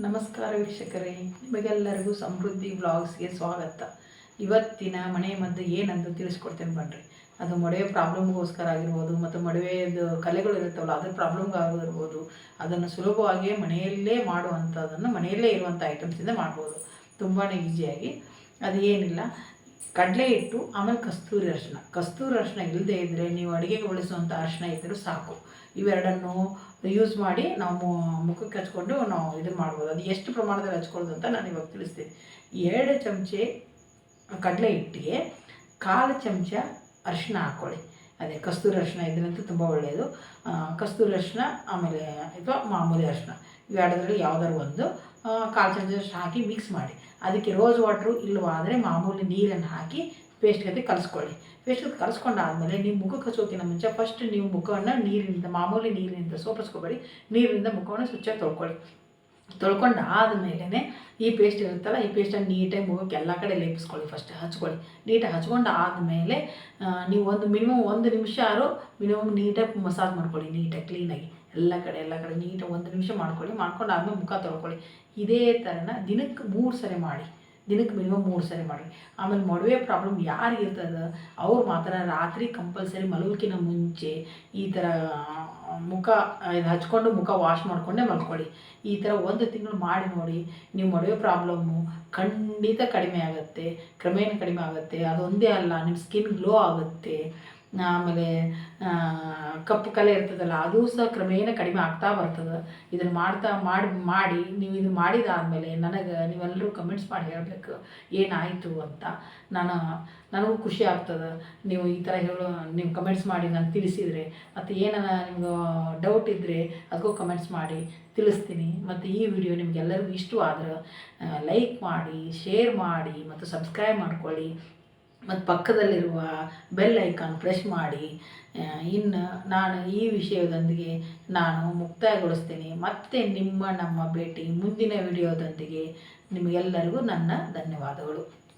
ನಮಸ್ಕಾರ ವೀಕ್ಷಕರೇ, ನಿಮಗೆಲ್ಲರಿಗೂ ಸಮೃದ್ಧಿ ವ್ಲಾಗ್ಸ್ಗೆ ಸ್ವಾಗತ. ಇವತ್ತಿನ ಮನೆ ಮದ್ದು ಏನಂತ ತಿಳಿಸ್ಕೊಡ್ತೇನೆ ಬನ್ನಿರಿ ಅದು ಮಡುವೆ ಪ್ರಾಬ್ಲಮ್ಗೋಸ್ಕರ ಆಗಿರ್ಬೋದು, ಮತ್ತು ಮಡುವೆದು ಕಲೆಗಳು ಇರುತ್ತವಲ್ಲ ಅದ್ರ ಪ್ರಾಬ್ಲಮ್ಗಾಗಿರ್ಬೋದು ಅದನ್ನು ಸುಲಭವಾಗಿ ಮನೆಯಲ್ಲೇ ಮಾಡುವಂಥದ್ದನ್ನು ಮನೆಯಲ್ಲೇ ಇರುವಂಥ ಐಟಮ್ಸಿಂದ ಮಾಡ್ಬೋದು. ತುಂಬಾ ಈಸಿಯಾಗಿ ಅದು ಏನಿಲ್ಲ. ಕಡಲೆ ಇಟ್ಟು ಆಮೇಲೆ ಕಸ್ತೂರಿ ಅರಿಶಿನ. ಕಸ್ತೂರಿ ಅರಿಶಿನ ಇಲ್ಲದೆ ಇದ್ದರೆ ನೀವು ಅಡುಗೆಗೆ ಬಳಸುವಂಥ ಅರಿಶಿನ ಇದ್ದರೂ ಸಾಕು. ಇವೆರಡನ್ನು ಯೂಸ್ ಮಾಡಿ ನಾವು ಮುಖಕ್ಕೆ ಹಚ್ಕೊಂಡು ನಾವು ಇದು ಮಾಡ್ಬೋದು. ಅದು ಎಷ್ಟು ಪ್ರಮಾಣದಲ್ಲಿ ಹಚ್ಕೊಳ್ಳೋದು ಅಂತ ನಾನು ಇವಾಗ ತಿಳಿಸ್ತೀನಿ. ಎರಡು ಚಮಚೆ ಕಡಲೆ ಹಿಟ್ಟಿಗೆ ಕಾಲು ಚಮಚ ಅರಿಶಿನ ಹಾಕ್ಕೊಳ್ಳಿ. ಅದೇ ಕಸ್ತೂರಿ ಅರಿಶಿನ ಇದ್ರಂತೂ ತುಂಬ ಒಳ್ಳೆಯದು ಕಸ್ತೂರಿ ಅರಿಶಿನ, ಆಮೇಲೆ, ಅಥವಾ ಮಾಮೂಲಿ ಅರಿಶಿನ. ಇವೆರಡರಲ್ಲಿ ಯಾವುದಾದ್ರು ಒಂದು. ಕಾಲು ಚಮಚದಷ್ಟು ಹಾಕಿ ಮಿಕ್ಸ್ ಮಾಡಿ. ಅದಕ್ಕೆ ರೋಸ್ ವಾಟ್ರು ಇಲ್ಲವಾದರೆ ಮಾಮೂಲಿ ನೀರನ್ನು ಹಾಕಿ ಪೇಸ್ಟ್ ಜೊತೆ ಕಲಿಸ್ಕೊಳ್ಳಿ. ಪೇಸ್ಟ್ ಜೊತೆ ಕಲಿಸ್ಕೊಂಡಾದಮೇಲೆ ನೀವು ಮುಖಕ್ಕೆ ಹಚ್ಚೋಕ್ಕಿಂತ ಮುಂಚೆ ಫಸ್ಟ್ ನೀವು ಮುಖವನ್ನು ನೀರಿನಿಂದ, ಮಾಮೂಲಿ ನೀರಿನಿಂದ ಸೋಪಿಸ್ಕೋಬೇಡಿ. ನೀರಿನಿಂದ ಮುಖವನ್ನು ಸ್ವಚ್ಛಾಗಿ ತೊಳ್ಕೊಳ್ಳಿ. ತೊಳ್ಕೊಂಡು ಆದಮೇಲೆ ಈ ಪೇಸ್ಟ್ ಇರುತ್ತಲ್ಲ, ಈ ಪೇಸ್ಟನ್ನು ನೀಟಾಗಿ ಮುಖಕ್ಕೆ ಎಲ್ಲ ಕಡೆ ಲೇಪಿಸ್ಕೊಳ್ಳಿ ಫಸ್ಟ್ ಹಚ್ಕೊಳ್ಳಿ. ನೀಟಾಗಿ ಹಚ್ಕೊಂಡು ಆದಮೇಲೆ ನೀವು ಒಂದು ಮಿನಿಮಮ್ ಒಂದು ನಿಮಿಷ ಆರು ಮಿನಿಮಮ್ ನೀಟಾಗಿ ಮಸಾಜ್ ಮಾಡ್ಕೊಳ್ಳಿ ನೀಟಾಗಿ ಕ್ಲೀನಾಗಿ ಎಲ್ಲ ಕಡೆ ಎಲ್ಲ ಕಡೆ ನೀಟಾಗಿ ಒಂದು ನಿಮಿಷ ಮಾಡ್ಕೊಳ್ಳಿ, ಮಾಡ್ಕೊಂಡು ಆದಮೇಲೆ ಮುಖ ತೊಳ್ಕೊಳ್ಳಿ. ಇದೇ ಥರನ ದಿನಕ್ಕೆ ಮೂರು ಸರಿ ಮಾಡಿ, ದಿನಕ್ಕೆ ಮಿನಿಮಮ್ ಮೂರು ಸರಿ ಮಾಡಿ. ಆಮೇಲೆ ಮೊಡವೆ ಪ್ರಾಬ್ಲಮ್ ಯಾರಿಗೆ ಇರ್ತದೆ? ಅವ್ರು ಮಾತ್ರ ರಾತ್ರಿ ಕಂಪಲ್ಸರಿ ಮಲಗೋಕ್ಕಿಂತ ಮುಂಚೆ ಈ ಥರ ಮುಖ, ಇದು ಹಚ್ಕೊಂಡು ಮುಖ ವಾಶ್ ಮಾಡಿಕೊಂಡೇ ಮಲ್ಕೊಳ್ಳಿ. ಈ ಥರ ಒಂದು ತಿಂಗಳು ಮಾಡಿ ನೋಡಿ, ನೀವು ಮೊಡವೆ ಪ್ರಾಬ್ಲಮ್ಮು ಖಂಡಿತ ಕಡಿಮೆ ಆಗುತ್ತೆ, ಕ್ರಮೇಣ ಕಡಿಮೆ ಆಗುತ್ತೆ, ಅದೊಂದೇ ಅಲ್ಲ ನಿಮ್ಮ ಸ್ಕಿನ್ ಗ್ಲೋ ಆಗುತ್ತೆ. ಆಮೇಲೆ ಕಪ್ಪು ಕಲೆ ಇರ್ತದಲ್ಲ, ಅದು ಸಹ ಕ್ರಮೇಣ ಕಡಿಮೆ ಆಗ್ತಾ ಬರ್ತದೆ. ಇದನ್ನು ಮಾಡ್ತಾ, ಮಾಡಿ ಮಾಡಿ, ನೀವು ಇದು ಮಾಡಿದಾದಮೇಲೆ ನನಗೆ ನೀವೆಲ್ಲರೂ ಕಮೆಂಟ್ಸ್ ಮಾಡಿ ಹೇಳಬೇಕು, ಏನಾಯಿತು ಅಂತ. ನಾನು, ನನಗೂ ಖುಷಿ ಆಗ್ತದೆ. ನೀವು ಈ ಥರ ಹೇಳೋ, ನೀವು ಕಮೆಂಟ್ಸ್ ಮಾಡಿ ನಾನು ತಿಳಿಸಿದರೆ, ಮತ್ತು ಏನಾರ ನಿಮ್ಗೆ ಡೌಟ್ ಇದ್ದರೆ ಅದಕ್ಕೂ ಕಮೆಂಟ್ಸ್ ಮಾಡಿ ತಿಳಿಸ್ತೀನಿ. ಮತ್ತು ಈ ವಿಡಿಯೋ ನಿಮಗೆಲ್ಲರಿಗೂ ಇಷ್ಟವಾದ್ರೆ ಲೈಕ್ ಮಾಡಿ ಶೇರ್ ಮಾಡಿ, ಮತ್ತು ಸಬ್ಸ್ಕ್ರೈಬ್ ಮಾಡ್ಕೊಳ್ಳಿ. ಮತ್ತು ಪಕ್ಕದಲ್ಲಿರುವ ಬೆಲ್ ಐಕಾನ್ ಪ್ರೆಸ್ ಮಾಡಿ ಇನ್ನು ನಾನು ಈ ವಿಷಯದೊಂದಿಗೆ ನಾನು ಮುಕ್ತಾಯಗೊಳಿಸ್ತೀನಿ. ಮತ್ತೆ ನಿಮ್ಮ ನಮ್ಮ ಭೇಟಿ ಮುಂದಿನ ವಿಡಿಯೋದೊಂದಿಗೆ. ನಿಮಗೆಲ್ಲರಿಗೂ ನನ್ನ ಧನ್ಯವಾದಗಳು.